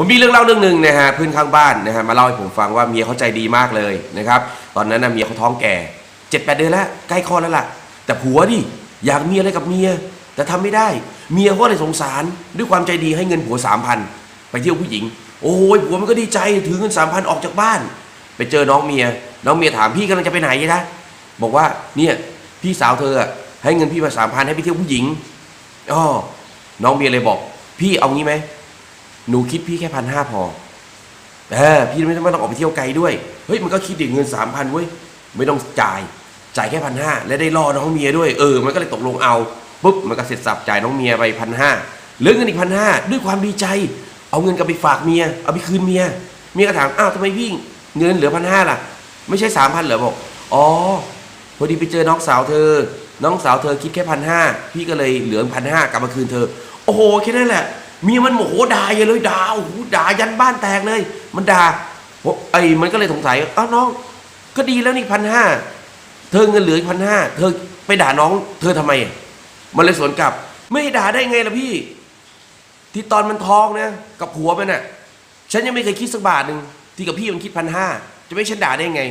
ผมมีเรื่องเล่าเรื่องหนึ่งนะฮะเพื่อนข้างบ้านนะฮะมาเล่าให้ผมฟังว่าเมียเขาใจดีมากเลยนะครับตอนนั้นนะเมียเขาท้องแก่เจ็ดแปดเดือนแล้วใกล้คลอดแล้วล่ะ แต่ผัวดิอยากมีอะไรกับเมีย แต่ทำไม่ได้ เมียเขาเลยสงสารด้วยความใจดีให้เงินผัวสามพันไปเที่ยวผู้หญิง โอ้ยผัวมันก็ดีใจถือเงินสามพันออกจากบ้าน ไปเจอน้องเมีย น้องเมียถามพี่กำลังจะไปไหนนะบอกว่าเนี่ยพี่สาวเธอให้เงินพี่มาสามพันให้ไปเที่ยวผู้หญิงอ๋อน้องเมียเลยบอก พี่เอางี้ไหม หนูคิดพี่แค่พันห้าพอเออพี่ไม่ต้องไม่ต้องออกไปเที่ยวไกลด้วย เฮ้ยมันก็คิดดิเงินสามพันเว้ยไม่ต้องจ่ายจ่ายแค่พันห้าและได้รอน้องเมียด้วยเออมันก็เลยตกลงเอาปุ๊บมันก็เสร็จสับจ่ายน้องเมียไปพันห้าเหลือเงินอีกพันห้าด้วยความดีใจ เอาเงินกลับไปฝากเมีย เอาไปคืนเมียเมียก็ถามอ้าวทำไมพี่เงินเหลือพันห้าล่ะ ไม่ใช่สามพันเหรอบอกอ๋อพอดีไปเจอน้องสาวเธอ น้องสาวเธอคิดแค่พันห้าพี่ก็เลยเหลือพันห้ากลับมาคืนเธอ โอ้โหแค่นั้นแหละ เมียมันโมโหด่าอย่าเลยด่าโอ้โหด่ายันบ้านแตกเลย มันด่าไอ้มันก็เลยสงสัยอ้าวน้อง ก็ดีแล้วนี่พันห้าเธอเงินเหลือพันห้าเธอไปด่าน้อง เธอทำไมมันเลยสวนกลับ ไม่ด่าได้ไงล่ะพี่ ที่ตอนมันท้องนะกับผัวมันน่ะ ฉันยังไม่เคยคิดสักบาทหนึ่งที่กับพี่มันคิดพันห้าจะไม่ฉันด่าได้ไง